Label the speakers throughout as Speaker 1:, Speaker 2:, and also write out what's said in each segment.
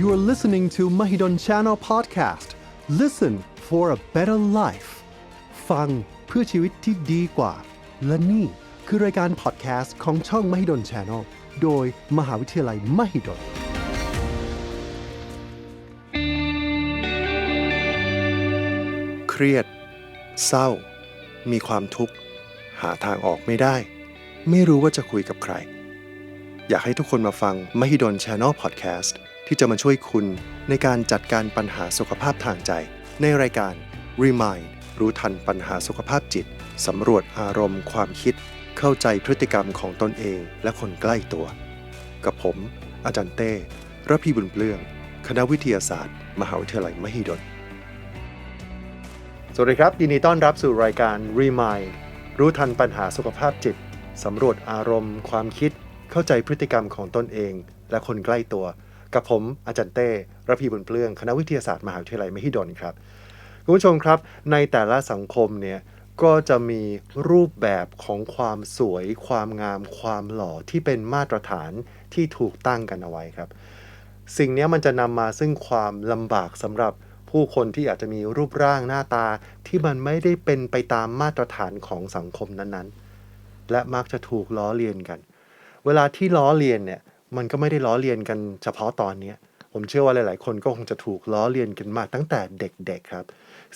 Speaker 1: You are listening to Mahidol Channel Podcast. Listen for a better life. ฟังเพื่อชีวิตที่ดีกว่า และนี่คือรายการพอดแคสต์ของช่อง Mahidol Channel โดยมหาวิทยาลัย Mahidol เครียด เศร้า มีความทุกข์ หาทางออกไม่ได้ ไม่รู้ว่าจะคุยกับใคร อยากให้ทุกคนมาฟัง Mahidol Channel Podcast ที่จะมาช่วยคุณในการจัดการปัญหาสุขภาพทางใจ ในรายการ Remind รู้ทันปัญหาสุขภาพจิตสำรวจอารมณ์ความคิด เข้าใจพฤติกรรมของตนเองและคนใกล้ตัว กับผม อาจารย์เต้ระพีบุญเปลือง คณะวิทยาศาสตร์ มหาวิทยาลัยมหิดล สวัสดีครับยินดีต้อนรับสู่รายการ Remind รู้ทันปัญหาสุขภาพจิตสำรวจอารมณ์ ความคิด เข้าใจพฤติกรรมของตนเอง และคนใกล้ตัว กับผมอาจารย์เต้ระพีบุญเปลือง คณะวิทยาศาสตร์มหาวิทยาลัยมหิดลครับคุณผู้ชมครับ ในแต่ละสังคมเนี่ยก็จะมีรูปแบบของความสวย ความงาม ความหล่อที่เป็นมาตรฐานที่ถูกตั้งกันเอาไว้ครับ สิ่งนี้มันจะนำมาซึ่งความลำบากสำหรับผู้คนที่อาจจะมีรูปร่างหน้าตาที่มันไม่ได้เป็นไปตามมาตรฐานของสังคมนั้นๆ และมักจะถูกล้อเลียนกัน เวลาที่ล้อเลียนเนี่ย มันก็ไม่ได้ล้อเลียนกันเฉพาะตอนเนี้ยผมเชื่อว่าหลาย ๆ คนก็คงจะถูกล้อเลียนกันมาตั้งแต่เด็ก ๆ ครับ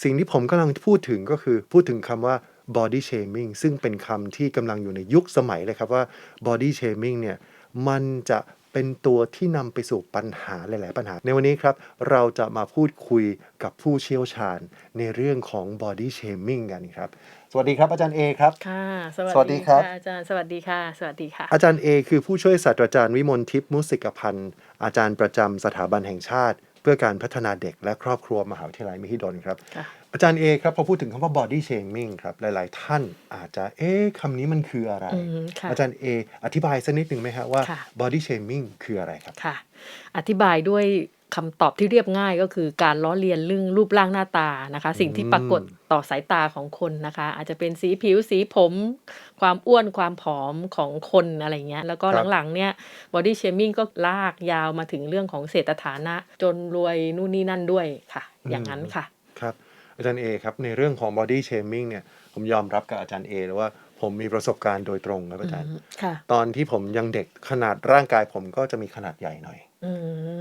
Speaker 1: สิ่งที่ผมกำลังพูดถึงก็คือพูดถึงคำว่า body shaming ซึ่งเป็นคำที่กำลังอยู่ในยุคสมัยเลยครับว่า body shaming เนี่ยมันจะเป็นตัวที่นำไปสู่ปัญหาหลาย ๆ ปัญหา ในวันนี้ครับ เราจะมาพูดคุยกับผู้เชี่ยวชาญในเรื่องของ body shaming กันครับ สวัสดีครับอาจารย์เอครับ
Speaker 2: ค่ะส
Speaker 1: สวัสดีครับะ
Speaker 2: อาจารย์สวัสดีค่ะ สวัสดีค่ะ
Speaker 1: อาจารย์เอคือผู้ช่วยศาสตราจารย์วิมลทิพย์มุสิกพันธ์ อาจารย์ประจำสถาบันแห่งชาติ เพื่อการพัฒนาเด็กและครอบครัวมหาวิทยาลัยมหิดลครับ
Speaker 2: ค่ะ
Speaker 1: อาจารย์เอครับพอพูดถึงคำว่า body shaming ครับหลาย ๆ ท่านอาจจะเอ๊ะคำนี้มันคืออะไร
Speaker 2: อืมค่ะ
Speaker 1: อาจารย์เออธิบายสักนิดหนึ่งไหมครับว่า
Speaker 2: ค่ะ
Speaker 1: body shaming คืออะไรครับ
Speaker 2: ค่ะ อธิบายด้วย คำตอบที่เรียบง่ายก็คือการล้อเลียนเรื่องรูปร่างหน้าตานะคะ สิ่งที่ปรากฏต่อสายตาของคนนะคะ อาจจะเป็นสีผิวสีผม ความอ้วนความผอมของคนอะไรเงี้ยแล้วก็
Speaker 1: ครับ
Speaker 2: หลังๆเนี่ย body shaming ก็ลากยาวมาถึงเรื่องของเศรษฐฐานะ จนรวยนู่นนี่นั่นด้วยค่ะ อย่างนั้นค่ะ
Speaker 1: ครับอาจารย์เอครับในเรื่องของ body shaming เนี่ยผมยอมรับกับอาจารย์เอเลยว่าผมมีประสบการณ์โดยตรงครับอาจารย์
Speaker 2: ค่ะ
Speaker 1: ตอนที่ผมยังเด็กขนาดร่างกายผมก็จะมีขนาดใหญ่หน่อย
Speaker 2: อื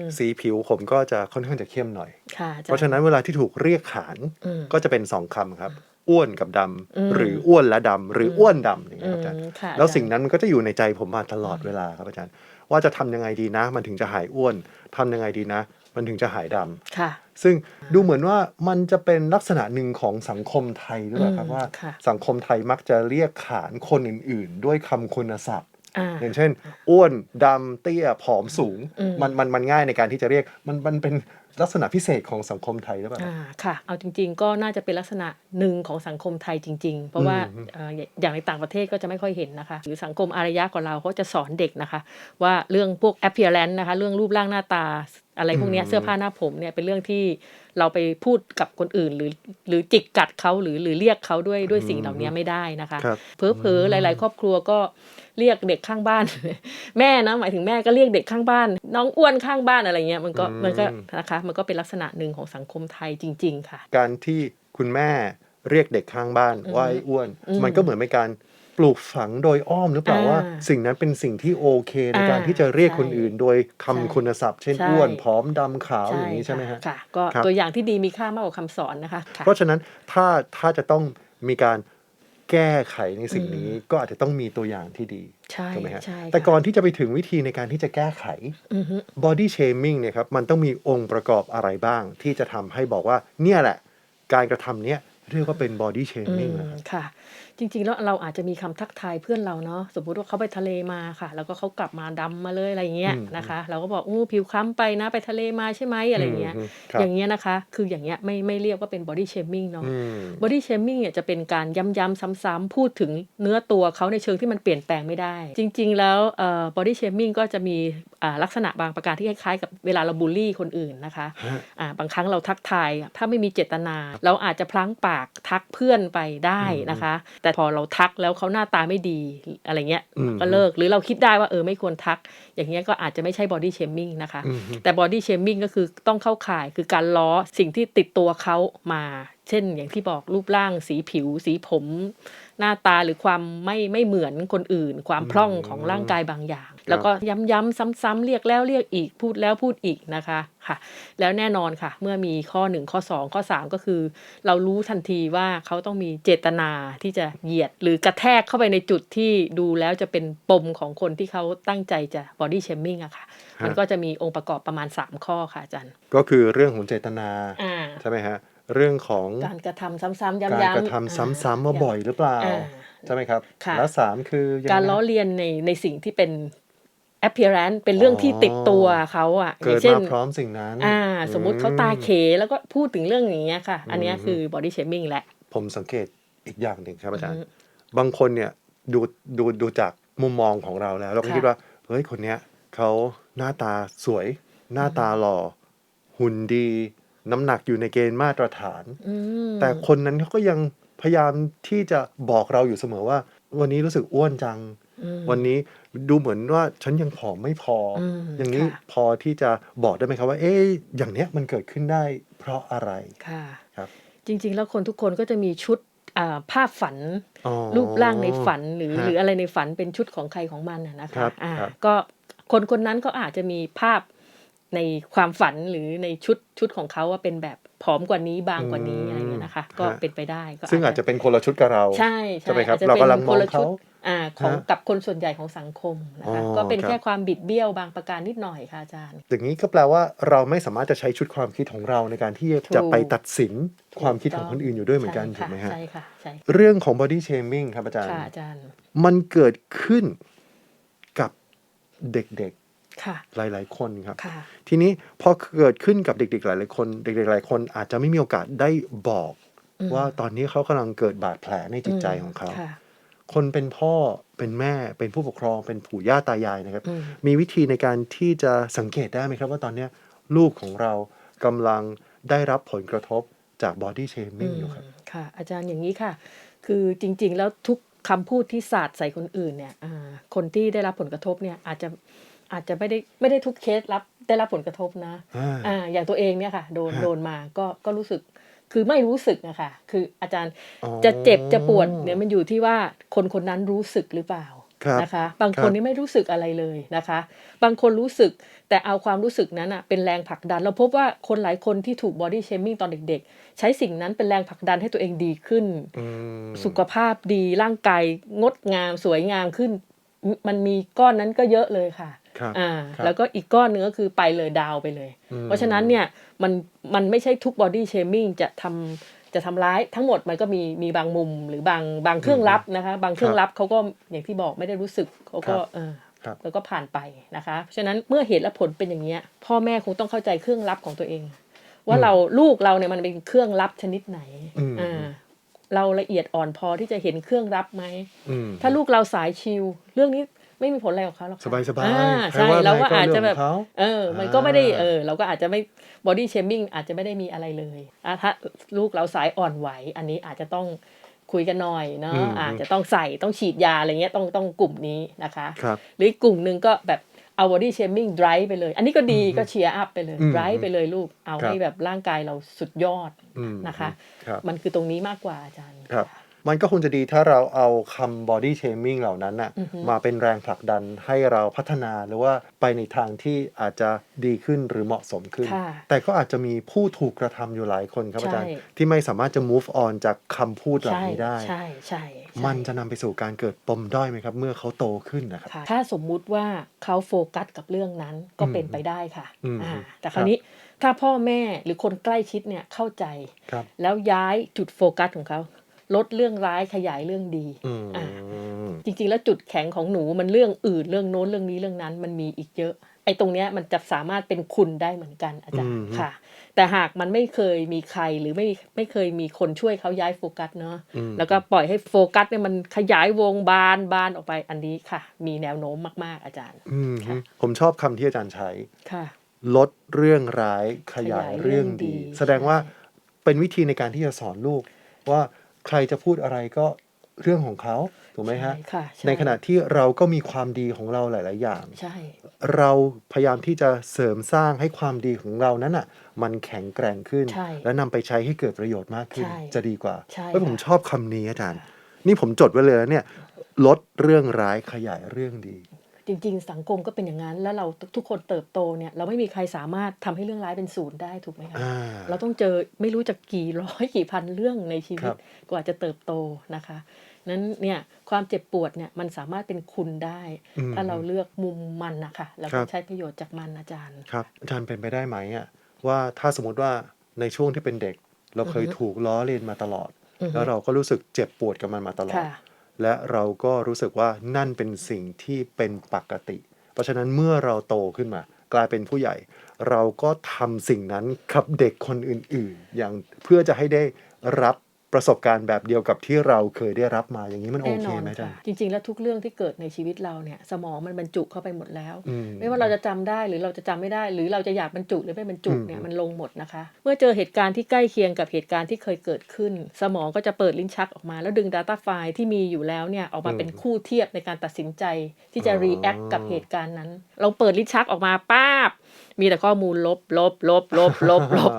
Speaker 2: ม
Speaker 1: สีผิวผมก็จะค่อนข้างจะเข้มหน่อย
Speaker 2: ค่ะอจ
Speaker 1: เพราะฉะนั้นเวลาที่ถูกเรียกขาน
Speaker 2: อืม
Speaker 1: ก็จะเป็นสองคำครับ อ้วนกับดำ
Speaker 2: อืม
Speaker 1: หรืออ้วนและดำหรืออ้วนดำอย่าง
Speaker 2: อื
Speaker 1: เงี้ยครับอาจารย์
Speaker 2: มค่ะ
Speaker 1: แล้ว
Speaker 2: อาจารย์
Speaker 1: สิ่งนั้นมันก็จะอยู่ในใจผมมาตลอดเวลาครับอาจารย์ ว่าจะทำยังไงดีนะ มันถึงจะหายอ้วนทำยังไงดีนะ มันถึงจะหายดำ
Speaker 2: ค่ะ
Speaker 1: ซึ่งดูเหมือนว่ามันจะเป็นลักษณะหนึ่งของสังคมไทยหรือเปล่าครับ
Speaker 2: อืม
Speaker 1: ว่า
Speaker 2: ค่ะ
Speaker 1: สังคมไทยมักจะเรียกขานคนอื่น ๆ ด้วยคำคุณศัพท์
Speaker 2: อ่า
Speaker 1: อย่างเช่น อ้วนดำเตี้ยผอมสูง
Speaker 2: อืม
Speaker 1: มันมันมันง่ายในการที่จะเรียกมันมันเป็นลักษณะพิเศษของสังคมไทยหรือเปล่า
Speaker 2: อ่าค่ะ เอาจริง ๆ ก็น่าจะเป็นลักษณะหนึ่งของสังคมไทยจริง ๆ เพราะว่า
Speaker 1: อืม
Speaker 2: เอ่ออย่างในต่างประเทศก็จะไม่ค่อยเห็นนะคะ หรือสังคมอารยะของเราเขาจะสอนเด็กนะคะ ว่าเรื่องพวก appearance นะคะ เรื่องรูปร่างหน้าตาอะไรพวกเนี้ย
Speaker 1: อืม
Speaker 2: เสื้อผ้าหน้าผมเนี่ยเป็นเรื่องที่เราไปพูดกับคนอื่น หรือหรือจิกกัดเขาหรือหรือเรียกเขาด้วยด้วยสิ่งเหล่านี้ไม่ได้นะคะ
Speaker 1: ครับ
Speaker 2: เผลอๆหลาย ๆ ครอบครัวก็เรียกเด็กข้างบ้าน แม่นะหมายถึงแม่ก็เรียกเด็กข้างบ้าน น้องอ้วนข้างบ้านอะไรเงี้ยมันก็
Speaker 1: อืม
Speaker 2: มันก็นะคะมันก็เป็นลักษณะหนึ่งของสังคมไทยจริง ๆ ค่ะ
Speaker 1: การที่คุณแม่เรียกเด็กข้างบ้าน
Speaker 2: อืม
Speaker 1: ว่าไอ้อ้วน
Speaker 2: อืม
Speaker 1: มันก็เหมือนเป็นการ ปลูกฝังโดยอ้อมหรือเปล่า
Speaker 2: อ่า
Speaker 1: ว่า สิ่งนั้นเป็นสิ่งที่โอเคใน
Speaker 2: อ่า
Speaker 1: การที่จะเรียกคน
Speaker 2: ใช่
Speaker 1: อื่น โดยคำ
Speaker 2: ใช่
Speaker 1: คุณศัพท์ เช่น
Speaker 2: ใช่
Speaker 1: อ้วนผอมดำขาวอย่างนี้ใช่ไหมฮะ
Speaker 2: ค่ะก็
Speaker 1: ครับ
Speaker 2: ตัวอย่างที่ดีมีค่ามากกว่าคำสอนนะคะค่ะ
Speaker 1: เพราะฉะนั้นถ้าถ้าจะต้องมีการแก้ไขในสิ่งนี้ก็อาจจะต้องมีตัวอย่างที่ดี
Speaker 2: ใช่
Speaker 1: ถูกไหมฮะ
Speaker 2: ใช่ค่ะ
Speaker 1: แต่ก่อนที่จะไปถึงวิธีในการที่จะแก้ไข
Speaker 2: อือฮึ
Speaker 1: body shaming เนี่ยครับมันต้องมีองค์ประกอบอะไรบ้าง ที่จะทำให้บอกว่าเนี่ยแหละ การกระทำเนี้ยเรียกว่าเป็น body
Speaker 2: อื
Speaker 1: shaming
Speaker 2: ม
Speaker 1: นะครับ
Speaker 2: ค่ะ จริง ๆ แล้วเราอาจจะมีคำทักทายเพื่อนเราเนาะ สมมุติว่าเขาไปทะเลมาค่ะ แล้วก็เขากลับมาดำมาเลย อะไรเงี้ย
Speaker 1: อืม
Speaker 2: นะคะ เราก็บอก อู้ ผิวคล้ำไปนะ ไปทะเลมาใช่ไหม อะไรเงี้ย
Speaker 1: อืมครับ
Speaker 2: อย่างเงี้ยนะคะ คืออย่างเงี้ยไม่ ไม่เรียกว่าเป็น body shaming เนาะ
Speaker 1: อืม
Speaker 2: body shaming เนี่ยจะเป็นการย้ำ ๆ ซ้ำ ๆ พูดถึงเนื้อตัวเขาในเชิงที่มันเปลี่ยนแปลงไม่ได้ จริง ๆ แล้ว เอ่อ body shaming ก็จะมี อ่า ลักษณะบางประการที่คล้าย ๆ กับเวลาเราบูลลี่คนอื่นนะคะ
Speaker 1: ฮะ
Speaker 2: อ่า บางครั้งเราทักทาย ถ้าไม่มีเจตนาเราอาจจะพลั้งปากทักเพื่อนไปได้นะคะ แต่พอเราทักแล้วเขาหน้าตาไม่ดีอะไรเงี้ย
Speaker 1: อืม
Speaker 2: ก็เลิกหรือเราคิดได้ว่าเออไม่ควรทัก อย่างเงี้ยก็อาจจะไม่ใช่ body shaming นะคะ
Speaker 1: อืม
Speaker 2: แต่ body shaming ก็คือต้องเข้าข่ายคือการล้อสิ่งที่ติดตัวเขามา เช่น อย่างที่บอกรูปร่างสีผิว สีผม หน้าตาหรือความไม่ไม่เหมือนคนอื่น ความพร่องของร่างกายบางอย่าง แล้วก็ย้ำๆซ้ำๆเรียกแล้วเรียกอีกพูดแล้วพูดอีกนะคะค่ะ แล้วแน่นอนค่ะ เมื่อมีข้อ 1 ข้อ 2 ข้อ 3 ก็คือ เรารู้ทันทีว่าเขาต้องมีเจตนาที่จะเหยียด หรือกระแทกเข้าไปในจุดที่ดูแล้วจะเป็นปมของคนที่เขาตั้งใจจะ body shaming อะค่ะ มันก็จะมีองค์ประกอบประมาณ 3 ข้อค่ะอาจารย์
Speaker 1: ก็คือเรื่องของเจตนา
Speaker 2: อ่า
Speaker 1: ใช่ไหมฮะ เรื่องของ
Speaker 2: การกระทำซ้ำๆย้ำๆ
Speaker 1: การกระทำซ้ำๆมาบ่อยหรือเปล่า
Speaker 2: อ่า
Speaker 1: ใช่ไหมครับ
Speaker 2: ค่ะ
Speaker 1: และสามคือยังไง
Speaker 2: การล้อ
Speaker 1: นะ
Speaker 2: เลียนในในสิ่งที่เป็น appearance เป็นเรื่องที่ติดตัวเขาอะอ
Speaker 1: เกิ
Speaker 2: ย่า
Speaker 1: ด
Speaker 2: งเช่น
Speaker 1: มาพร้อมสิ่งนั้น
Speaker 2: อ่าสมมุติเขาตาเข
Speaker 1: อืม
Speaker 2: แล้วก็พูดถึงเรื่องอย่างเงี้ยค่ะ อันเนี้ย
Speaker 1: อืม
Speaker 2: คือ body shaming แหละ
Speaker 1: ผมสังเกตอีกอย่างหนึ่งครับอาจารย์
Speaker 2: อือฮึ
Speaker 1: บางคนเนี่ยดูดูดูจากมุมมองของเราแล้ว เราก็
Speaker 2: ค่ะ
Speaker 1: คิดว่าเฮ้ยคนเนี้ยเขาหน้าตาสวย หน้าตาหล่อหุ่นดี น้ำหนักอยู่ในเกณฑ์มาตรฐาน
Speaker 2: อืม
Speaker 1: แต่คนนั้นเขาก็ยังพยายามที่จะบอกเราอยู่เสมอว่า วันนี้รู้สึกอ้วนจัง
Speaker 2: อืม
Speaker 1: วันนี้ดูเหมือนว่าฉันยังผอมไม่พออ
Speaker 2: ม
Speaker 1: อย่างนี้
Speaker 2: ค่ะ
Speaker 1: พอที่จะบอกได้ไหมครับว่า เอ๊ะอย่างเนี้ยมันเกิดขึ้นได้เพราะอะไร
Speaker 2: ค่ะ
Speaker 1: ครับ
Speaker 2: จริง ๆ แล้วคนทุกคนก็จะมีชุดอ่าภาพฝัน
Speaker 1: อ๋อ
Speaker 2: รูปร่างในฝันหรือ
Speaker 1: ฮะ
Speaker 2: หรืออะไรในฝันเป็นชุดของใครของมันน่ะนะ
Speaker 1: ครั
Speaker 2: คะ
Speaker 1: บ
Speaker 2: อ่า
Speaker 1: ครับ
Speaker 2: ก็คนคนนั้นก็อาจจะมีภาพ ในความฝันหรือในชุดชุดของเขาว่าเป็นแบบผอมกว่านี้บางกว่านี้อะไรเงี้ยนะคะ ก็เป็นไปได้ก็
Speaker 1: ซึ่งอาจจะเป็นคนละชุดกับเรา
Speaker 2: ใช่
Speaker 1: ใช่ไหมครับ
Speaker 2: อจจะ
Speaker 1: เรากำลัง
Speaker 2: ป็น
Speaker 1: มอง
Speaker 2: คนละชุด
Speaker 1: เขา
Speaker 2: อ่าของ
Speaker 1: ฮะ
Speaker 2: กับคนส่วนใหญ่ของสังคมนะคะ
Speaker 1: อ๋อ
Speaker 2: ก็เป็น
Speaker 1: ครับ
Speaker 2: แค่ความบิดเบี้ยวบางประการนิดหน่อยค่ะอาจารย์
Speaker 1: อย่างนี้ก็แปลว่าเราไม่สามารถจะใช้ชุดความคิดของเราในการที่
Speaker 2: ถูก
Speaker 1: จะไปตัดสินความคิดของคนอื่นอยู่ด้วยเหมือนกัน
Speaker 2: ใช่
Speaker 1: ถูกไหมฮะ
Speaker 2: ใช่ค่ะใช่
Speaker 1: เรื่องของ body shaming ครับอาจารย์
Speaker 2: ค่ะอาจารย์
Speaker 1: มันเกิดขึ้นกับเด็ก
Speaker 2: ค่ะ
Speaker 1: ๆ หลาย ๆ คนครับ
Speaker 2: ค่ะ
Speaker 1: ทีนี้พอเกิดขึ้นกับเด็ก ๆ หลาย ๆ คน เด็ก ๆ หลายคนอาจจะไม่มีโอกาสได้บอก
Speaker 2: อืม
Speaker 1: ว่าตอนนี้เขากำลังเกิดบาดแผลในจิตใจของเขา
Speaker 2: ค่ะ
Speaker 1: คนเป็นพ่อเป็นแม่เป็นผู้ปกครอง เป็นปู่ย่าตายายนะครับ
Speaker 2: อืม
Speaker 1: มีวิธีในการที่จะสังเกตได้ไหมครับ ว่าตอนเนี้ยลูกของเรากำลังได้รับผลกระทบจาก body shaming อยู่ครับ
Speaker 2: อืมค่ะอาจารย์อย่างนี้ค่ะ คือจริง ๆ แล้วทุกคำพูดที่สาดใส่คนอื่นเนี่ยอ่าคนที่ได้รับผลกระทบเนี่ยอาจจะ อาจจะไม่ได้ไม่ได้ทุกเคสรับได้รับผลกระทบนะ
Speaker 1: อ่า
Speaker 2: อ่าอย่างตัวเองเนี่ยค่ะ โดน
Speaker 1: ฮะ
Speaker 2: โดนมาก็ก็รู้สึกคือไม่รู้สึกนะคะคืออาจารย์
Speaker 1: อ๋อ
Speaker 2: จะเจ็บจะปวดเนี่ยมันอยู่ที่ว่าคนคนนั้นรู้สึกหรือเปล่า
Speaker 1: ครับ
Speaker 2: นะคะ บาง
Speaker 1: ครั
Speaker 2: คน
Speaker 1: บ
Speaker 2: นี่ไม่รู้สึกอะไรเลยนะคะ บางคนรู้สึกแต่เอาความรู้สึกนั้นอะเป็นแรงผลักดัน เราพบว่าคนหลายคนที่ถูก body shaming ตอนเด็กๆ ใช้สิ่งนั้นเป็นแรงผลักดันให้ตัวเองดีขึ้น
Speaker 1: อืม
Speaker 2: สุขภาพดีร่างกายงดงามสวยงามขึ้นมมันมีก้อนนั้นก็เยอะเลยค่ะ
Speaker 1: ครับ
Speaker 2: อ่า
Speaker 1: ครับ
Speaker 2: แล้วก็อีกก้อนหนึงก็คือไปเลยดาวไปเลย
Speaker 1: อืม
Speaker 2: เพราะฉะนั้นเนี่ยมันมันไม่ใช่ทุก body shaming จะทำจะทำร้ายทั้งหมดมันก็มีมีบางมุมหรือบางบางเครื่องลับนะคะ บางเครื่องลับเขาก็อย่างที่บอกไม่ได้รู้สึกเขาก็เออ
Speaker 1: ครับ
Speaker 2: แล้วก็ผ่านไปนะคะเพราะฉะนั้นเมื่อเหตุและผลเป็นอย่างเงี้ย พ่อแม่คงต้องเข้าใจเครื่องลับของตัวเอง ว่าเราลูกเราเนี่ยมันเป็นเครื่องลับชนิดไหน
Speaker 1: อืม
Speaker 2: อ่าเราละเอียดอ่อนพอที่จะเห็นเครื่องลับไหม
Speaker 1: อืม
Speaker 2: ถ้าลูกเราสายชิลเรื่องนี้ ไม่มีผลอะไรกับเขาหรอกค่ะ
Speaker 1: สบายๆ
Speaker 2: อ่
Speaker 1: ใคร
Speaker 2: ใช่
Speaker 1: ว่า
Speaker 2: เราก็
Speaker 1: ไงก็
Speaker 2: อาจจะแบบ
Speaker 1: เรื่องของเขา
Speaker 2: เออ มันก็ไม่ได้
Speaker 1: อ่า
Speaker 2: เออ เราก็อาจจะไม่ body shaming อาจจะไม่ได้มีอะไรเลยอะถ้าลูกเราสายอ่อนไหว อันนี้อาจจะต้องคุยกันหน่อยเนาะ
Speaker 1: อืม
Speaker 2: อาจจะต้องใส่ต้องฉีดยาอะไรเงี้ยต้องต้องกลุ่มนี้นะคะ
Speaker 1: ครับ
Speaker 2: หรืออีกกลุ่มหนึ่งก็แบบเอา body shaming drive ไปเลย อันนี้ก็ดีก็เชียร์อัพไปเลย
Speaker 1: อืม
Speaker 2: drive ไปเลยลูกเอา
Speaker 1: ครับ
Speaker 2: ให้แบบร่างกายเราสุดยอด
Speaker 1: อืม
Speaker 2: นะคะ
Speaker 1: ครับ
Speaker 2: มันคือตรงนี้มากกว่าอาจารย์
Speaker 1: ครับ มันก็คงจะดีถ้าเราเอาคำ body shaming เหล่านั้นน่ะ
Speaker 2: อือฮึ
Speaker 1: มาเป็นแรงผลักดันให้เราพัฒนาหรือว่าไปในทางที่อาจจะดีขึ้นหรือเหมาะสมขึ้น
Speaker 2: ค่ะ
Speaker 1: แต่ก็อาจจะมีผู้ถูกกระทำอยู่หลายคนครับ
Speaker 2: ใช่
Speaker 1: อาจารย์ที่ไม่สามารถจะ move on จากคำพูดเหล่า
Speaker 2: ใช่
Speaker 1: นี้ได้
Speaker 2: ใช่ใช่ใช่
Speaker 1: มันจะนำไปสู่การเกิดปมด้อยไหมครับ เมื่อเขาโตขึ้นนะครับ
Speaker 2: ค่ะถ้าสมมุติว่าเขาโฟกัสกับเรื่องนั้นก็
Speaker 1: อืม
Speaker 2: เป็นไปได้ค่ะ
Speaker 1: อืม
Speaker 2: อ่าแต่
Speaker 1: ค
Speaker 2: ครับราวนี้ถ้าพ่อแม่หรือคนใกล้ชิดเนี่ยเข้าใจ
Speaker 1: ครับ
Speaker 2: แล้วย้ายจุดโฟกัสของเขา ลดเรื่องร้ายขยายเรื่องดี
Speaker 1: อืม
Speaker 2: อ่าจริงๆ แล้วจุดแข็งของหนูมันเรื่องอื่นเรื่องโน้นเรื่องนี้เรื่องนั้นมันมีอีกเยอะ ไอ้ตรงเนี้ยมันจะสามารถเป็นคุณได้เหมือนกันอาจาร
Speaker 1: อื
Speaker 2: ย์
Speaker 1: ม
Speaker 2: ค่ะ แต่หากมันไม่เคยมีใครหรือไม่ไม่เคยมีคนช่วยเขาย้ายโฟกัสเนาะ
Speaker 1: อืม
Speaker 2: แล้วก็ปล่อยให้โฟกัสเนี่ยมันขยายวงบานบานออกไปอันนี้ค่ะ มีแนวโน้มมากๆอาจารย์
Speaker 1: อืม
Speaker 2: ค่ะ
Speaker 1: ผมชอบคำที่อาจารย์ใช้
Speaker 2: ค่ะ
Speaker 1: ลดเรื่องร้ายขยาย
Speaker 2: ขยายเรื่
Speaker 1: เรื่อ
Speaker 2: องง
Speaker 1: ดี
Speaker 2: ดี
Speaker 1: แสดงว่าเป็นวิธีในการที่จะสอนลูกว่า ใครจะพูดอะไรก็เรื่องของเขาถูกไหมฮะ
Speaker 2: ใช่ค่ะช่
Speaker 1: ในขณะที่เราก็มีความดีของเราหลาย ๆ อย่าง
Speaker 2: ใช่
Speaker 1: เราพยายามที่จะเสริมสร้างให้ความดีของเรานั้นอะ มันแข็งแกร่งขึ้น
Speaker 2: ใช่
Speaker 1: และนำไปใช้ให้เกิดประโยชน์มากขึ้น
Speaker 2: ใช่
Speaker 1: จะดีกว่า
Speaker 2: ใช่
Speaker 1: เฮ้ยผม
Speaker 2: ค่ะ
Speaker 1: ชอบคำนี้อาจารย์ นี่ผมจดไว้เลยนะเนี่ย ลดเรื่องร้ายขยายเรื่องดี
Speaker 2: จริง ๆ สังคมก็เป็นอย่างนั้น แล้วเราทุกคนเติบโตเนี่ยเราไม่มีใครสามารถทำให้เรื่องร้ายเป็นศูนย์ได้ถูกไหมคะ
Speaker 1: อ่า
Speaker 2: เราต้องเจอไม่รู้จะกี่ร้อยกี่พันเรื่องในชี
Speaker 1: ค
Speaker 2: วิ
Speaker 1: รั
Speaker 2: ต
Speaker 1: บ
Speaker 2: กว่าจะเติบโตนะคะนั้นเนี่ยความเจ็บปวดเนี่ยมันสามารถเป็นคุณได้
Speaker 1: อืม
Speaker 2: ถ้าเราเลือกมุมมันนะคะเรา
Speaker 1: ครั
Speaker 2: ก็
Speaker 1: บ
Speaker 2: ใช้ประโยชน์จากมันอาจารย์
Speaker 1: ครับอาจารย์เป็นไปได้ไหมอะว่าถ้าสมมติว่าในช่วงที่เป็นเด็ก เราเคย
Speaker 2: อือฮึ
Speaker 1: ถูกล้อเลียนมาตลอด
Speaker 2: อือฮึ
Speaker 1: แล้วเราก็รู้สึกเจ็บปวดกับมันมาตลอด
Speaker 2: ค่ะ
Speaker 1: และเราก็รู้สึกว่านั่นเป็นสิ่งที่เป็นปกติ เพราะฉะนั้นเมื่อเราโตขึ้นมา กลายเป็นผู้ใหญ่ เราก็ทำสิ่งนั้นกับเด็กคนอื่นๆ อย่างเพื่อจะให้ได้รับ ประสบการณ์แบบเดียวกับที่เราเคยได้รับมาอย่างนี้มันโอ
Speaker 2: แน่
Speaker 1: เคน
Speaker 2: อน
Speaker 1: ไหมอาจา
Speaker 2: ค่ะ
Speaker 1: รย์
Speaker 2: จริง ๆ แล้วทุกเรื่องที่เกิดในชีวิตเราเนี่ยสมองมันบรรจุเข้าไปหมดแล้ว
Speaker 1: อืม
Speaker 2: ไม่ว่าเราจะจำได้หรือเราจะจำไม่ได้ หรือเราจะอยากบรรจุหรือไม่บรรจุ
Speaker 1: อืม
Speaker 2: เนี่ยมันลงหมดนะคะ เมื่อเจอเหตุการณ์ที่ใกล้เคียงกับเหตุการณ์ที่เคยเกิดขึ้น สมองก็จะเปิดลิ้นชักออกมา แล้วดึง Data ไฟล์ที่มีอยู่แล้วเนี่ยออกมาเป็นคู่เทียบในการตัดสินใจที่จะ react กับเหตุการณ์นั้น เราเปิดลิ้นชักออกมาป้าบมีแต่ข้อมูลลบลบลบลบลบลบ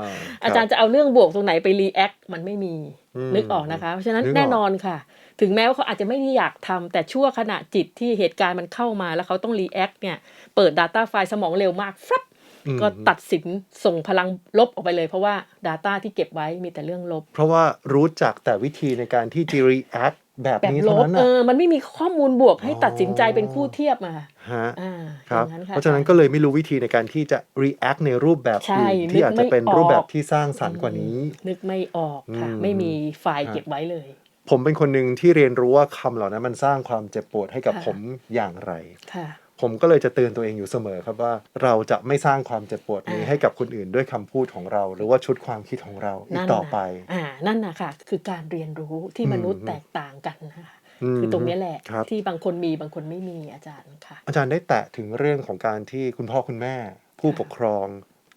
Speaker 2: อาจารย์จะเอาเรื่องบวกตรงไหนไป react มันไม่มี
Speaker 1: อืม
Speaker 2: นึกออกนะคะ เพราะฉะนั้น
Speaker 1: นึกออก
Speaker 2: แน่นอนค่ะ ถึงแม้ว่าเขาอาจจะไม่ได้อยากทำแต่ชั่วขณะจิตที่เหตุการณ์มันเข้ามาแล้วเขาต้อง react เนี่ยเปิด Data ไฟล์สมองเร็วมากฟับ
Speaker 1: อืม
Speaker 2: ก็ตัดสินส่งพลังลบออกไปเลยเพราะว่า Data ที่เก็บไว้มีแต่เรื่องลบ
Speaker 1: เพราะว่ารู้จักแต่วิธีในการที่จะ react แบบ
Speaker 2: แบบ
Speaker 1: นี้
Speaker 2: ล
Speaker 1: เท่า
Speaker 2: บ
Speaker 1: นั้น
Speaker 2: เอ
Speaker 1: นะ
Speaker 2: อมันไม่มีข้อมูลบวกให้
Speaker 1: อ๋อ
Speaker 2: ตัดสินใจเป็นคู่เทียบมา
Speaker 1: ฮะ
Speaker 2: อ่า
Speaker 1: ครับ
Speaker 2: อย่างนั้นค่ะ
Speaker 1: เพราะฉะนั้นก็เลยไม่รู้วิธีในการที่จะ react ในรูปแบบ
Speaker 2: ใช่
Speaker 1: อื่นที่อาจจะเป็น
Speaker 2: นึกไม่ออก
Speaker 1: รูปแบบที่สร้างสรรค์กว่านี้
Speaker 2: นึกไม่ออกค่ะ
Speaker 1: อืม
Speaker 2: ไม่มีไฟล์
Speaker 1: ฮะ
Speaker 2: เก็บไว้เลย
Speaker 1: ผมเป็นคนหนึ่งที่เรียนรู้ว่าคำเหล่านั้นมันสร้างความเจ็บปวดให้กับ
Speaker 2: ค่ะ
Speaker 1: ผมอย่างไร
Speaker 2: ค่ะ
Speaker 1: ผมก็เลยจะเตือนตัวเองอยู่เสมอครับว่าเราจะไม่สร้างความเจ็บปวดนี้
Speaker 2: อ่า
Speaker 1: ให้กับคนอื่นด้วยคำพูดของเรา หรือว่าชุดความคิดของเราอีก
Speaker 2: นั่น
Speaker 1: ต่อ
Speaker 2: น่ะ
Speaker 1: ไป
Speaker 2: อ่านั่นนะค่ะคือการเรียนรู้ที่
Speaker 1: อืม
Speaker 2: มนุษย์แตกต่างกันนะคะ
Speaker 1: ม
Speaker 2: คือตรงเนี้ยแหละ
Speaker 1: ครับ
Speaker 2: ที่บางคนมีบางคนไม่มีอาจารย์ค่ะ
Speaker 1: อาจารย์ได้แตะถึงเรื่องของการที่คุณพ่อคุณแม่ ผู้ปกครอง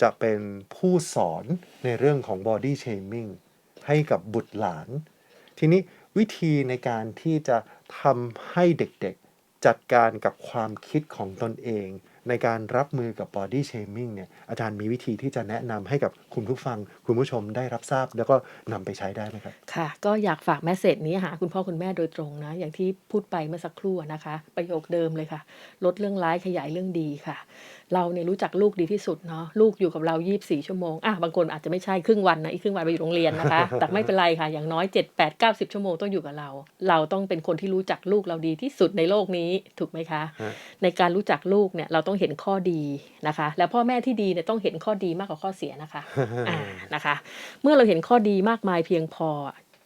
Speaker 1: จะเป็นผู้สอนในเรื่องของ body shaming ให้กับบุตรหลาน ทีนี้วิธีในการที่จะทำให้เด็กๆ จัดการกับความคิดของตนเอง ในการรับมือกับบอดี้เชมิ่งเนี่ยอาจารย์มีวิธีที่จะแนะนำให้กับคุณผู้ฟัง คุณผู้ชมได้รับทราบ แล้วก็นำไปใช้ได้ไหมครับ
Speaker 2: ค่ะ ก็อยากฝากแมสเซจนี้หาคุณพ่อคุณแม่โดยตรงนะ อย่างที่พูดไปเมื่อสักครู่นะคะ ประโยคเดิมเลยค่ะ ลดเรื่องร้ายขยายเรื่องดีค่ะ เราเนี่ยรู้จักลูกดีที่สุดเนาะลูกอยู่กับเรา 24 ชั่วโมงอะบางคนอาจจะไม่ใช่ครึ่งวันนะอีกครึ่งวันไปอยู่โรงเรียนนะคะ แต่ไม่เป็นไรค่ะอย่างน้อย 7 8 9 0 ชั่วโมงต้องอยู่กับเรา เราต้องเป็นคนที่รู้จักลูกเราดีที่สุดในโลกนี้ถูกไหมคะ
Speaker 1: ฮะ
Speaker 2: ในการรู้จักลูกเนี่ยเราต้องเห็นข้อดีนะคะ แล้วพ่อแม่ที่ดีเนี่ยต้องเห็นข้อดีมากกว่าข้อเสียนะคะอ่านะคะ เมื่อเราเห็นข้อดีมากมายเพียงพอ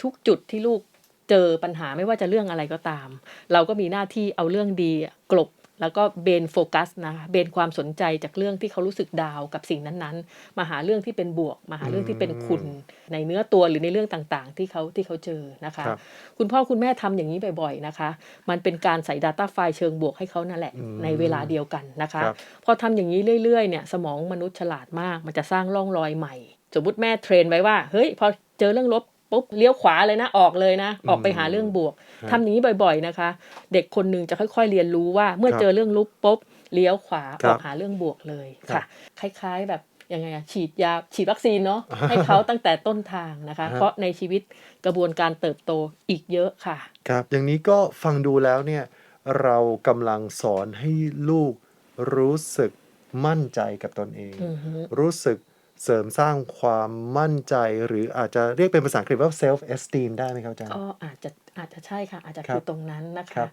Speaker 2: ทุกจุดที่ลูกเจอปัญหาไม่ว่าจะเรื่องอะไรก็ตาม เราก็มีหน้าที่เอาเรื่องดีกลบ แล้วก็เบนโฟกัสนะคะเบนความสนใจจากเรื่องที่เขารู้สึกดาวกับสิ่งนั้นๆ มาหาเรื่องที่เป็นบวก มาหาเรื่องที่เป็นคุณในเนื้อตัวหรือในเรื่องต่างๆ ที่เขาที่เขาเจอนะคะ
Speaker 1: ครับ
Speaker 2: คุณพ่อคุณแม่ทำอย่างนี้บ่อยๆนะคะ มันเป็นการใส่ Data ไฟล์เชิงบวกให้เขานั่นแหละ
Speaker 1: อืม
Speaker 2: ในเวลาเดียวกันนะคะ
Speaker 1: ครับ
Speaker 2: พอทำอย่างนี้เรื่อยๆเนี่ยสมองมนุษย์ฉลาดมาก มันจะสร้างร่องรอยใหม่ สมมติแม่เทรนไว้ว่าเฮ้ยพอเจอเรื่องลบ ปุ๊บเลี้ยวขวาเลยนะออกเลยนะ ออกไปหาเรื่องบวก
Speaker 1: ครับ
Speaker 2: ทำอย่างนี้บ่อย ๆนะคะ เด็กคนหนึ่งจะค่อย ๆ เรียนรู้ว่าเมื่อ
Speaker 1: ครับ
Speaker 2: เจอเรื่องลบปุ๊บเลี้ยวขวา
Speaker 1: ครั
Speaker 2: อบอกหาเรื่องบวกเลย
Speaker 1: ครั
Speaker 2: ค่ะ
Speaker 1: บ
Speaker 2: คล้าย ๆแบบยังไงอะฉีดยาฉีดวัคซีนเนาะให้เขาตั้งแต่ต้นทางนะคะ
Speaker 1: ฮะ
Speaker 2: เพราะในชีวิตกระบวนการเติบโตอีกเยอะค่ะ
Speaker 1: ครับ อย่างนี้ก็ฟังดูแล้วเนี่ยเรากำลังสอนให้ลูกรู้สึกมั่นใจกับตนเอง
Speaker 2: อือฮึ
Speaker 1: รู้สึก เสริมสร้างความมั่นใจ หรืออาจจะเรียกเป็นภาษาอังกฤษว่า self esteem ได้ไหมครับอาจารย์
Speaker 2: ก็อาจจะอาจจะใช่ค่ะ อาจจะ
Speaker 1: ครับ
Speaker 2: คือตรงนั้นนะ
Speaker 1: ครั
Speaker 2: คะ
Speaker 1: บ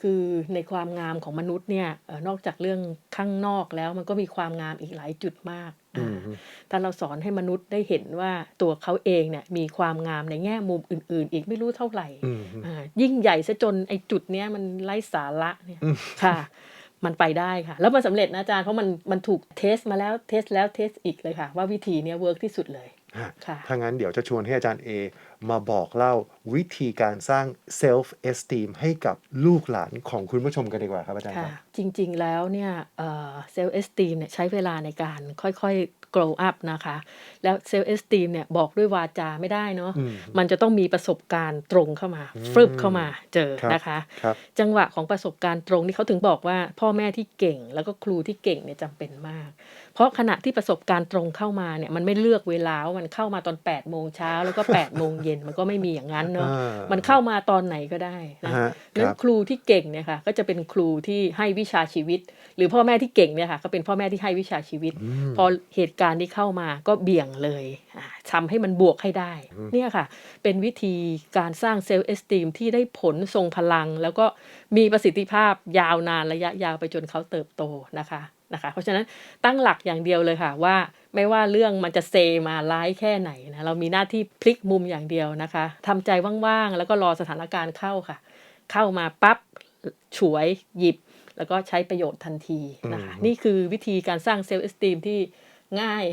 Speaker 2: คือในความงามของมนุษย์เนี่ยเอ่อนอกจากเรื่องข้างนอกแล้วมันก็มีความงามอีกหลายจุดมาก
Speaker 1: อืม
Speaker 2: อ่าถ้าเราสอนให้มนุษย์ได้เห็นว่าตัวเขาเองเนี่ยมีความงามในแง่มุมอื่น ๆ อีกไม่รู้เท่าไหร่
Speaker 1: อืม
Speaker 2: อ่ายิ่งใหญ่ซะจนไอ้จุดเนี้ยมันไร้สาระเนี่ย
Speaker 1: อืม
Speaker 2: ค่ะ มันไปได้ค่ะ แล้วมันสำเร็จนะอาจารย์เพราะมันมันถูกเทสมาแล้วเทสแล้วเทสอีกเลยค่ะ ว่าวิธีเนี้ยเวิร์กที่สุดเลย
Speaker 1: ฮะ
Speaker 2: ค่ะ
Speaker 1: ถ้างั้นเดี๋ยวจะชวนให้อาจารย์เอ มาบอกเล่าวิธีการสร้าง self esteem ให้กับลูกหลานของคุณผู้ชมกันดีกว่าครับอาจารย์ค
Speaker 2: ค่ะ
Speaker 1: รับ
Speaker 2: จริงๆแล้วเนี่ยเซลล์เอสตีมเนี่ยใช้เวลาในการค่อยๆ grow up นะคะ แล้วเซลล์เอสตีมเนี่ยบอกด้วยวาจาไม่ได้เนาะ
Speaker 1: อืม
Speaker 2: มันจะต้องมีประสบการณ์ตรงเข้ามา
Speaker 1: อืม
Speaker 2: ฟรึบเข้ามาเจอ
Speaker 1: ครับ
Speaker 2: นะคะ
Speaker 1: ครับ
Speaker 2: จังหวะของประสบการณ์ตรงนี่เขาถึงบอกว่าพ่อแม่ที่เก่ง แล้วก็ครูที่เก่งเนี่ยจำเป็นมาก เพราะขณะที่ประสบการณ์ตรงเข้ามาเนี่ยมันไม่เลือกเวลาว่ามันเข้ามาตอน8ปดโมงเช้าแล้วก็8ปดโมงเย็นมันก็ไม่มีอย่างนั้นเนาะ
Speaker 1: อ่ามั
Speaker 2: มันเข้ามาตอนไหนก็ได้นะ
Speaker 1: ฮะ
Speaker 2: นั้น
Speaker 1: ครับ
Speaker 2: ครูที่เก่งเนี่ยค่ะก็จะเป็นครูที่ให้วิชาชีวิต หรือพ่อแม่ที่เก่งเนี่ยค่ะก็เป็นพ่อแม่ที่ให้วิชาชีวิต
Speaker 1: อืม
Speaker 2: พอเหตุการณ์ที่เข้ามาก็เบี่ยงเลยอ่าทำให้มันบวกให้ได้เนี่ยค่ะ เป็นวิธีการสร้างเซลล์เอสตีมที่ได้ผลทรงพลัง แล้วก็มีประสิทธิภาพยาวนานระยะยาวไปจนเขาเติบโตนะคะ นะคะ เพราะฉะนั้นตั้งหลักอย่างเดียวเลยค่ะว่าไม่ว่าเรื่องมันจะเซมาร้ายแค่ไหนนะเรามีหน้าที่พลิกมุมอย่างเดียวนะคะทำใจว่างๆ แล้วก็รอสถานการณ์เข้าค่ะ เข้ามาปั๊บฉวยหยิบ แล้วก็ใช้ประโยชน์ทันทีนะคะ
Speaker 1: อืม
Speaker 2: นี่คือวิธีการสร้างเซลล์เอสตีมที่ง่าย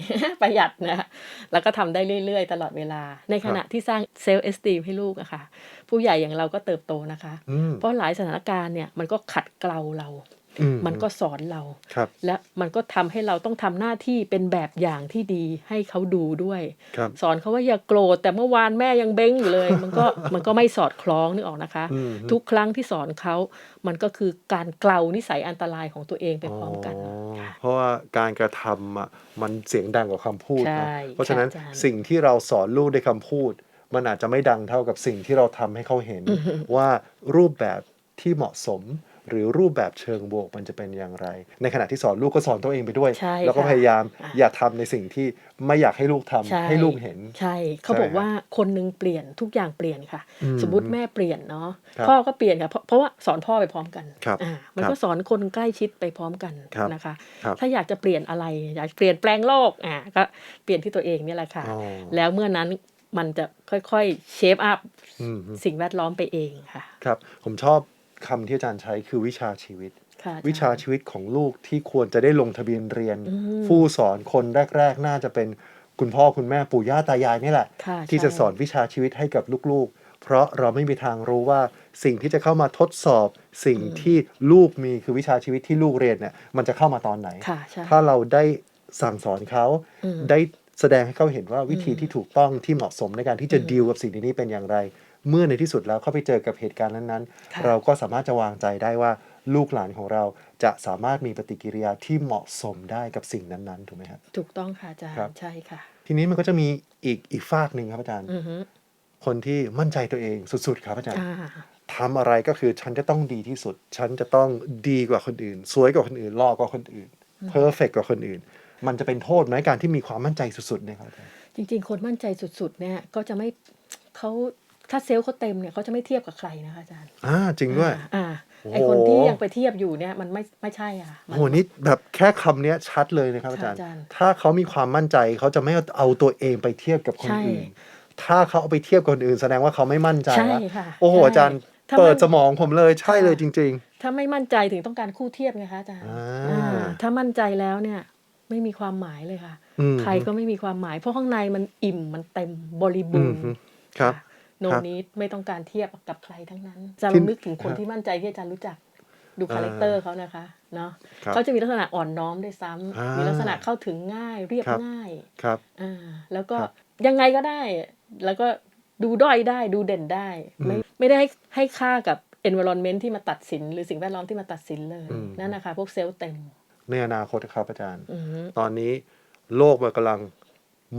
Speaker 2: ประหยัดนะแล้วก็ทำได้เรื่อยๆ ตลอดเวลา ในขณะที่สร้างเซลล์เอสตีมให้ลูกอะค่ะ ผู้ใหญ่อย่างเราก็เติบโตนะคะ
Speaker 1: อืม
Speaker 2: เพราะหลายสถานการณ์เนี่ยมันก็ขัดเกลาเรา
Speaker 1: อื
Speaker 2: มันก็สอนเรา
Speaker 1: ครับ
Speaker 2: และมันก็ทำให้เราต้องทำหน้าที่เป็นแบบอย่างที่ดีให้เขาดูด้วย
Speaker 1: ครับ
Speaker 2: สอนเขาว่าอย่าโกรธแต่เมื่อวานแม่ยังเบ้งอยู่เลย มันก็มันก็ไม่สอดคล้องนึกออกนะคะ
Speaker 1: อืม
Speaker 2: ทุกครั้งที่สอนเขา มันก็คือการเกลานิสัยอันตรายของตัวเองไปพร้อมกัน
Speaker 1: อ๋อ
Speaker 2: ค่ะ
Speaker 1: เพราะว่าการกระทำอะมันเสียงดังกว่าคำพูด
Speaker 2: ใช่
Speaker 1: นะเพราะฉะนั้น
Speaker 2: ค่ะอาจารย์
Speaker 1: สิ่งที่เราสอนลูกด้วยคำพูด มันอาจจะไม่ดังเท่ากับสิ่งที่เราทำให้เขาเห็นว่ารูปแบบที่เหมาะสม หรือรูปแบบเชิงบวกมันจะเป็นอย่างไร ในขณะที่สอนลูกก็สอนตัวเองไปด้วย
Speaker 2: ใช่
Speaker 1: แล้วก็
Speaker 2: ค่ะ
Speaker 1: พยายาม
Speaker 2: อะ
Speaker 1: อย่าทำในสิ่งที่ไม่อยากให้ลูกทำ
Speaker 2: ใช่
Speaker 1: ให้ลูกเห็น
Speaker 2: ใช่เขา
Speaker 1: ใช่
Speaker 2: บอกว่าคนหนึงเปลี่ยนทุกอย่างเปลี่ยนค่ะ
Speaker 1: อืม
Speaker 2: สมมติแม่เปลี่ยนเนาะ
Speaker 1: ครับ
Speaker 2: พ่อก็เปลี่ยนค่ะเพราะเพราะว่าสอนพ่อไปพร้อมกัน
Speaker 1: ครับ
Speaker 2: อ่ามัน
Speaker 1: ครับ
Speaker 2: ก็สอนคนใกล้ชิดไปพร้อมกัน
Speaker 1: ครับ
Speaker 2: นะคะ
Speaker 1: ครับ
Speaker 2: ถ้าอยากจะเปลี่ยนอะไรอยากเปลี่ยนแปลงโลกอ่าก็เปลี่ยนที่ตัวเองเนี่ยแหละค่ะ
Speaker 1: อ๋อ
Speaker 2: แล้วเมื่อนั้นมันจะค่อยๆเชฟอัพ
Speaker 1: อืม
Speaker 2: สิ่งแวดล้อมไปเองค่ะ
Speaker 1: ครับ ผมชอบ คำที่อาจารย์ใช้คือวิชาชีวิต
Speaker 2: ค่ะอจรย์
Speaker 1: วิชาชีวิตของลูกที่ควรจะได้ลงทะเบียนเรียน
Speaker 2: อืม
Speaker 1: ผู้สอนคนแรก ๆ น่าจะเป็นคุณพ่อคุณแม่ปู่ย่าตายายนี่แหละ
Speaker 2: ค่ะ
Speaker 1: ที่
Speaker 2: ใช่
Speaker 1: จะสอนวิชาชีวิตให้กับลูกๆ เพราะเราไม่มีทางรู้ว่าสิ่งที่จะเข้ามาทดสอบ สิ่งที่ลูกมีคือวิชาชีวิตที่ลูกเรียนเนี่ยมันจะเข้ามาตอนไหน
Speaker 2: ค่ะใช่
Speaker 1: ถ้าเราได้สั่งสอนเขา
Speaker 2: อืม
Speaker 1: ได้แสดงให้เขาเห็นว่าวิธีที่ถูกต้องที่เหมาะสมในการที่จะดีลกับสิ่งนี้เป็นอย่างไร เมื่อในที่สุดแล้วเขาไปเจอกับเหตุการณ์นั้น
Speaker 2: ค่ะ
Speaker 1: ๆเราก็สามารถจะวางใจได้ว่าลูกหลานของเราจะสามารถมีปฏิกิริยาที่เหมาะสมได้กับสิ่งนั้นๆ ถูกไหมครับ
Speaker 2: ถูกต้องค่ะอาจารย์
Speaker 1: ครับ
Speaker 2: ใช่ค่ะ
Speaker 1: ทีนี้มันก็จะมีอีกอีกฝากหนึ่งครับอาจารย์
Speaker 2: อือฮึ
Speaker 1: คนที่มั่นใจตัวเองสุด ๆ ครับอาจารย์
Speaker 2: อ่า
Speaker 1: ทำอะไรก็คือฉันจะต้องดีที่สุด ฉันจะต้องดีกว่าคนอื่น สวยกว่าคนอื่นหล่อกว่าคนอื่นเพอร์เฟกกว่าคนอื่น มันจะเป็นโทษไหมการที่มีความมั่นใจสุดๆเนี่ยครับอาจารย์
Speaker 2: จริง ๆ คนมั่นใจสุดๆเนี่ยก็จะไม่เขา ถ้าเซลล์เขาเต็มเนี่ยเขาจะไม่เทียบกับใครนะคะอาจารย์
Speaker 1: อ่าจริงด้วย
Speaker 2: อ่า
Speaker 1: โอ้
Speaker 2: ไอคนที่ยังไปเทียบอยู่เนี่ยมันไม่ไม่ใช่อะมั
Speaker 1: โหนี่แบบแค่คำเนี้ยชัดเลยนะครับอาจารย์
Speaker 2: ค่ะอาจารย์
Speaker 1: ถ้าเขามีความมั่นใจเขาจะไม่เอาตัวเองไปเทียบกับคน
Speaker 2: ใช่
Speaker 1: อื่น ถ้าเขาเอาไปเทียบกับคนอื่น แสดงว่าเขาไม่มั่นใจ
Speaker 2: ใช่
Speaker 1: แล้ว
Speaker 2: ค่ะ
Speaker 1: โอ้โห
Speaker 2: ใช่
Speaker 1: อาจารย์
Speaker 2: ถ้า
Speaker 1: เปิด
Speaker 2: มั่น
Speaker 1: สมองผมเลยใช่เลยจริง
Speaker 2: ถ้าไม่มั่นใจถึงต้องการคู่เทียบไงคะอาจารย์
Speaker 1: อ่า
Speaker 2: อ่าถ้ามั่นใจแล้วเนี่ยไม่มีความหมายเลยค่ะ
Speaker 1: อืม
Speaker 2: ใครก็ไม่มีความหมายเพราะข้างในมันอิ่มมันเต็มบริ
Speaker 1: ๆ
Speaker 2: บู
Speaker 1: อื
Speaker 2: ร
Speaker 1: ม
Speaker 2: ณ์
Speaker 1: ฮึครับ
Speaker 2: โน
Speaker 1: ครับ
Speaker 2: นี้ไม่ต้องการเทียบกับใครทั้งนั้นอาจารย์
Speaker 1: ที่
Speaker 2: ลองนึกถึงคน
Speaker 1: ฮะ
Speaker 2: ที่มั่นใจที่อาจารย์รู้จักดู
Speaker 1: อ่า
Speaker 2: คาแรคเตอร์เขานะคะเนาะ
Speaker 1: ครับ
Speaker 2: เขาจะมีลักษณะอ่อนน้อมด้วยซ้ำ
Speaker 1: อ่ามี
Speaker 2: มีลักษณะเข้าถึงง่ายเรียบ
Speaker 1: ครับ
Speaker 2: ง่าย
Speaker 1: ครับ
Speaker 2: อ่าแล้วก็
Speaker 1: ครับ
Speaker 2: ยังไงก็ได้ แล้วก็ดูด้อยได้ดูเด่นได้ ไม่
Speaker 1: อืม
Speaker 2: ไม่ได้ให้ให้ค่ากับ environment ที่มาตัดสิน หรือสิ่งแวดล้อมที่มาตัดสินเลย
Speaker 1: อืม
Speaker 2: นั่นนะคะ พวกเซลล์เต็ม
Speaker 1: ในอนาคตครับอาจารย์
Speaker 2: อืม
Speaker 1: ตอนนี้โลกมันกำลัง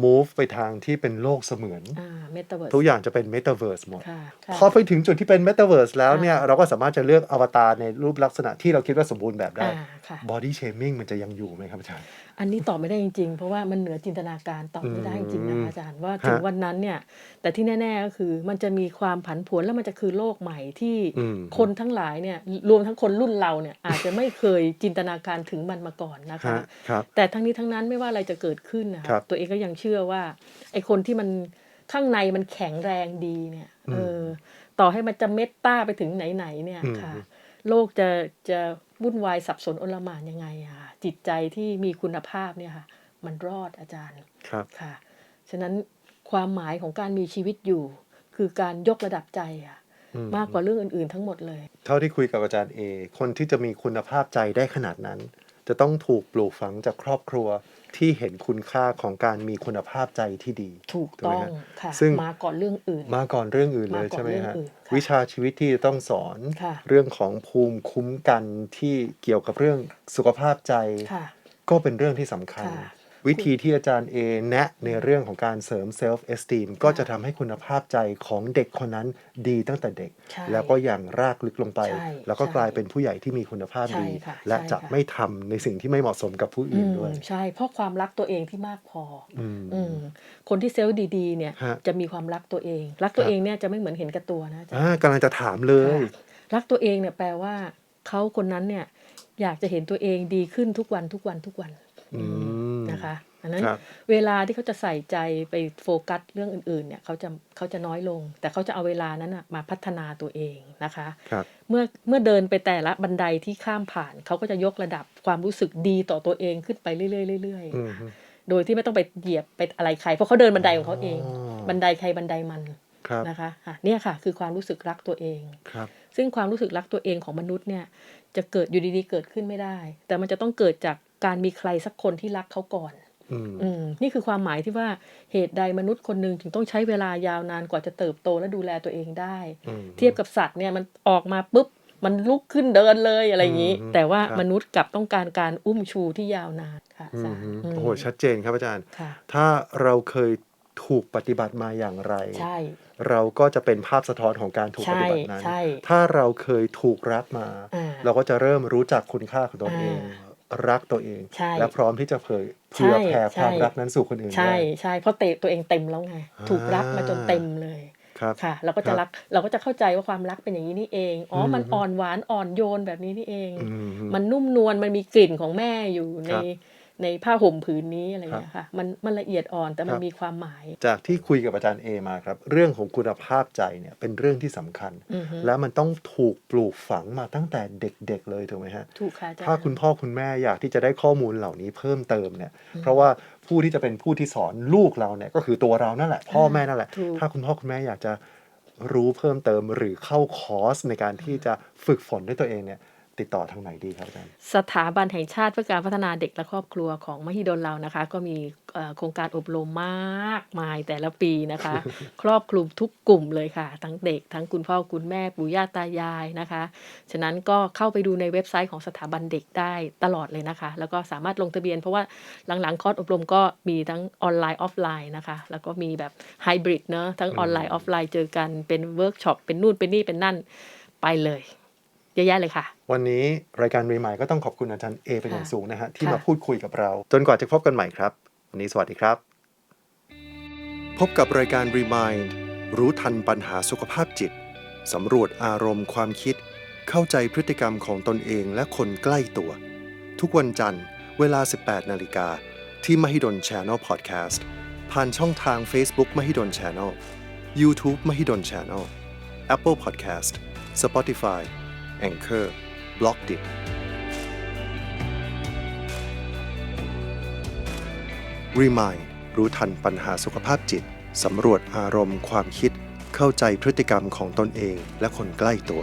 Speaker 1: move ไปทางที่เป็นโลกเสมือน
Speaker 2: อ่าเมตาเวิร์ส
Speaker 1: ทุกอย่างจะเป็น metaverse หมด
Speaker 2: ค่ะค่ะ
Speaker 1: พอไปถึงจุดที่เป็น metaverse แล้วเนี่ย
Speaker 2: อ่า
Speaker 1: เราก็สามารถจะเลือกอวตารในรูปลักษณะที่เราคิดว่าสมบูรณ์แบบได้
Speaker 2: อ่าค่ะ
Speaker 1: body shaming มันจะยังอยู่ไหมครับอาจารย์
Speaker 2: อันนี้ตอบไม่ได้จริงๆ เพราะว่ามันเหนือจินตนาการตอบไม่ได้จริงๆ
Speaker 1: อื
Speaker 2: นะ
Speaker 1: ม
Speaker 2: คะอาจารย์ว่าถึง
Speaker 1: ฮะ
Speaker 2: วันนั้นเนี่ย แต่ที่แน่ ๆก็คือมันจะมีความผันผวนแล้วมันจะคือโลกใหม่ที่
Speaker 1: อืม
Speaker 2: คนทั้งหลายเนี่ยรวมทั้งคนรุ่นเราเนี่ยอาจจะไม่เคยจินตนาการถึงมันมาก่อนนะคะ
Speaker 1: ฮะครับ
Speaker 2: แต่ทั้งนี้ทั้งนั้นไม่ว่าอะไรจะเกิดขึ้นนะ
Speaker 1: ครั
Speaker 2: คะ
Speaker 1: บ
Speaker 2: ตัวเองก็ยังเชื่อว่าไอ้คนที่มันข้างในมันแข็งแรงดีเนี่ย
Speaker 1: อืม
Speaker 2: เออต่อให้มันจะเมตตาไปถึงไหนๆเนี่ย
Speaker 1: อืม
Speaker 2: ค่ะ โลกจะจะวุ่นวายสับสนโอลหม่านยังไงอะค่ะจิตใจที่มีคุณภาพเนี่ยค่ะ มันรอดอาจารย์
Speaker 1: ครับ
Speaker 2: ค่ะ ฉะนั้นความหมายของการมีชีวิตอยู่ คือการยกระดับใจอะ
Speaker 1: อื
Speaker 2: มากกว่าเรื่องอื่น ๆ ทั้งหมดเลย
Speaker 1: เท่าที่คุยกับอาจารย์เอคนที่จะมีคุณภาพใจได้ขนาดนั้น จะต้องถูกปลูกฝังจากครอบครัว ที่เห็นคุณค่าของการมีคุณภาพใจที่ดี
Speaker 2: ถูก
Speaker 1: ถูกไหม
Speaker 2: ต้อง
Speaker 1: ฮะ
Speaker 2: ค่ะ
Speaker 1: ซึ่ง
Speaker 2: มาก่อนเรื่องอื่น
Speaker 1: มาก่อนเรื่องอื่นเลย
Speaker 2: มาก่อน
Speaker 1: ใช่ไหม
Speaker 2: เรื่อง
Speaker 1: ฮะ
Speaker 2: อื่นค่ะ
Speaker 1: วิชาชีวิตที่จะต้องสอน
Speaker 2: ค่ะ
Speaker 1: เรื่องของภูมิคุ้มกันที่เกี่ยวกับเรื่องสุขภาพใจ
Speaker 2: ค่ะ
Speaker 1: ก็เป็นเรื่องที่สำคัญ
Speaker 2: ค่ะ
Speaker 1: วิธีที่อาจารย์เอแนะในเรื่องของการเสริมเซลฟ์เอสตีมก็จะทำให้คุณภาพใจของเด็กคนนั้นดีตั้งแต่เด็ก
Speaker 2: ใช่
Speaker 1: แล้วก็อย่างรากลึกลงไป
Speaker 2: ใช่
Speaker 1: แล้วก็
Speaker 2: ใช่
Speaker 1: กลายเป็นผู้ใหญ่ที่มีคุณภาพ
Speaker 2: ใช่
Speaker 1: ดี
Speaker 2: ค่ะ
Speaker 1: และ
Speaker 2: ใช่
Speaker 1: จะ
Speaker 2: ค่ะ
Speaker 1: ไม่ทำในสิ่งที่ไม่เหมาะสมกับผู้
Speaker 2: อื
Speaker 1: อื่น
Speaker 2: ม
Speaker 1: ด้วย
Speaker 2: ใช่ เพราะความรักตัวเองที่มากพอ
Speaker 1: อืม
Speaker 2: อืมคนที่เซลล์ดีๆเนี่ย
Speaker 1: ฮะ
Speaker 2: จะมีความรักตัวเอง รักตัว
Speaker 1: ครับ
Speaker 2: เองเนี่ยจะไม่เหมือนเห็นแกับตัวนะอาจารย์
Speaker 1: อ่ากำลังจะถามเลย
Speaker 2: ค่ะรักตัวเองเนี่ยแปลว่าเขาคนนั้นเนี่ยอยากจะเห็นตัวเองดีขึ้นทุกวันทุกวันทุกวัน
Speaker 1: อืม
Speaker 2: นะคะ อันนั้น
Speaker 1: ครับ
Speaker 2: เวลาที่เขาจะใส่ใจไปโฟกัสเรื่องอื่นๆเนี่ยเขาจะเขาจะน้อยลง แต่เขาจะเอาเวลานั้นนะมาพัฒนาตัวเองนะคะ
Speaker 1: ครับ
Speaker 2: เมื่อเมื่อเดินไปแต่ละบันไดที่ข้ามผ่านเขาก็จะยกระดับความรู้สึกดีต่อตัวเองขึ้นไปเรื่อยๆเรื่อย
Speaker 1: อืม
Speaker 2: ๆโดยที่ไม่ต้องไปเหยียบไปอะไรใคร เพราะเขาเดินบันไดของเขาเอง
Speaker 1: อ๋อ
Speaker 2: บันไดใครบันไดมัน
Speaker 1: ครับ
Speaker 2: นะคะอะเนี่ยค่ะ คือความรู้สึกรักตัวเอง
Speaker 1: ครับ
Speaker 2: ซึ่งความรู้สึกรักตัวเองของมนุษย์เนี่ย จะเกิดอยู่ดีๆเกิดขึ้นไม่ได้ แต่มันจะต้องเกิดจาก การมีใครสักคนที่รักเขาก่อน
Speaker 1: อืม
Speaker 2: อืมนี่คือความหมายที่ว่าเหตุใดมนุษย์คนหนึ่งถึงต้องใช้เวลายาวนานกว่าจะเติบโตและดูแลตัวเองได้
Speaker 1: อืม
Speaker 2: เทียบกับสัตว์เนี่ยมันออกมาปุ๊บมันลุกขึ้นเดินเลยอะไรอย่างนี้
Speaker 1: อืม
Speaker 2: แต่ว่า
Speaker 1: ครับ
Speaker 2: มนุษย์กลับต้องการการอุ้มชูที่ยาวนานค่ะ
Speaker 1: อื
Speaker 2: สามอืม
Speaker 1: โอ้โหชัดเจนครับอาจารย์
Speaker 2: ค่ะ
Speaker 1: ถ้าเราเคยถูกปฏิบัติมาอย่างไร
Speaker 2: ใช่
Speaker 1: เราก็จะเป็นภาพสะท้อนของการถูกป
Speaker 2: ใช่
Speaker 1: ฏิบัตินั้น
Speaker 2: ใช่
Speaker 1: ถ้าเราเคยถูกรักมา
Speaker 2: อ่า
Speaker 1: เราก็จะเริ่มรู้จักคุณค่าของตัวเอง
Speaker 2: อ่
Speaker 1: รักตัวเอง
Speaker 2: ใช่
Speaker 1: และพร้อมที่จะเผยเผื่อ
Speaker 2: ใช่
Speaker 1: แผ่ความ
Speaker 2: ใช่
Speaker 1: รักนั้นสู่คนอื่น
Speaker 2: ใช่
Speaker 1: ได้
Speaker 2: ใช่เพราะเตะตัวเองเต็มแล้วไงถูกรักมาจนเต็มเลย
Speaker 1: ครับ
Speaker 2: ค่ะ เราก็จะรักเราก็จะเข้าใจว่าความรักเป็นอย่างนี้นี่เองอ๋ออ
Speaker 1: ม
Speaker 2: มันอ่อนหวานอ่อนโยนแบบนี้นี่เอง
Speaker 1: อืม
Speaker 2: มันนุ่มนวลมันมีกลิ่นของแม่อยู่ใน
Speaker 1: ครับ
Speaker 2: ในผ้าห่มผืนนี้อะไรอย่างเงี้ยค่ะมันมันละเอียดอ่อนแต่มั
Speaker 1: คนรับ
Speaker 2: มีความหมาย
Speaker 1: จากที่คุยกับอาจารย์เอมาครับ เรื่องของคุณภาพใจเนี่ยเป็นเรื่องที่สำคัญ
Speaker 2: อือฮึ
Speaker 1: และมันต้องถูกปลูกฝังมาตั้งแต่เด็กๆเลยถูกไหมฮะ
Speaker 2: ถูกค่ะอาจารย์
Speaker 1: ถ้าคุณพ่อคุณแม่อยากที่จะได้ข้อมูลเหล่านี้เพิ่มเติมเนี่ย เพราะว่าผู้ที่จะเป็นผู้ที่สอนลูกเราเนี่ยก็คือตัวเรานั่นแหละ พ่อแม่นั่นแหละ
Speaker 2: ถูก
Speaker 1: ถ้าคุณพ่อคุณแม่อยากจะรู้เพิ่มเติมหรือเข้าคอร์สในการที่จะฝึกฝนด้วยตัวเองเนี่ย ติดต่อทางไหนดีครับอาจารย์
Speaker 2: สถาบันแห่งชาติเพื่อการพัฒนาเด็กและครอบครัวของมหิดลเรานะคะ ก็มีโครงการอบรมมากมายแต่ละปีนะคะ ครอบคลุมทุกกลุ่มเลยค่ะ ทั้งเด็ก ทั้งคุณพ่อคุณแม่ปู่ย่าตายายนะคะ ฉะนั้นก็เข้าไปดูในเว็บไซต์ของสถาบันเด็กได้ตลอดเลยนะคะ แล้วก็สามารถลงทะเบียนเพราะว่าหลังๆ คอร์สอบรมก็มีทั้งออนไลน์ออฟไลน์นะคะ แล้วก็มีแบบไฮบริดเนอะทั้งออนไลน์ออฟไลน์เจอกันเป็นเวิร์กช็อปเป็นนู่นเป็นนี่เป็นนั่นไปเลย เยอะแยะเลยค่ะ
Speaker 1: วันนี้รายการรีมายก็ต้องขอบคุณอาจารย์เอเป็นอย่างสูงนะฮะที่
Speaker 2: ค่ะ
Speaker 1: มาพูดคุยกับเรา จนกว่าจะพบกันใหม่ครับ วันนี้สวัสดีครับ พบกับรายการ Remind รู้ทันปัญหาสุขภาพจิตสำรวจอารมณ์ความคิด เข้าใจพฤติกรรมของตนเองและคนใกล้ตัว ทุกวันจันทร์ เวลา 18 นาฬิกา ที่ Mahidol Channel Podcast ผ่านช่องทาง Facebook Mahidol Channel YouTube Mahidol Channel Apple Podcast Spotify Anchor b l o g d i t Remind รู้ทันปัญหาสุขภาพจิต สำรวจอารมณ์ความคิด เข้าใจพฤติกรรมของตนเองและคนใกล้ตัว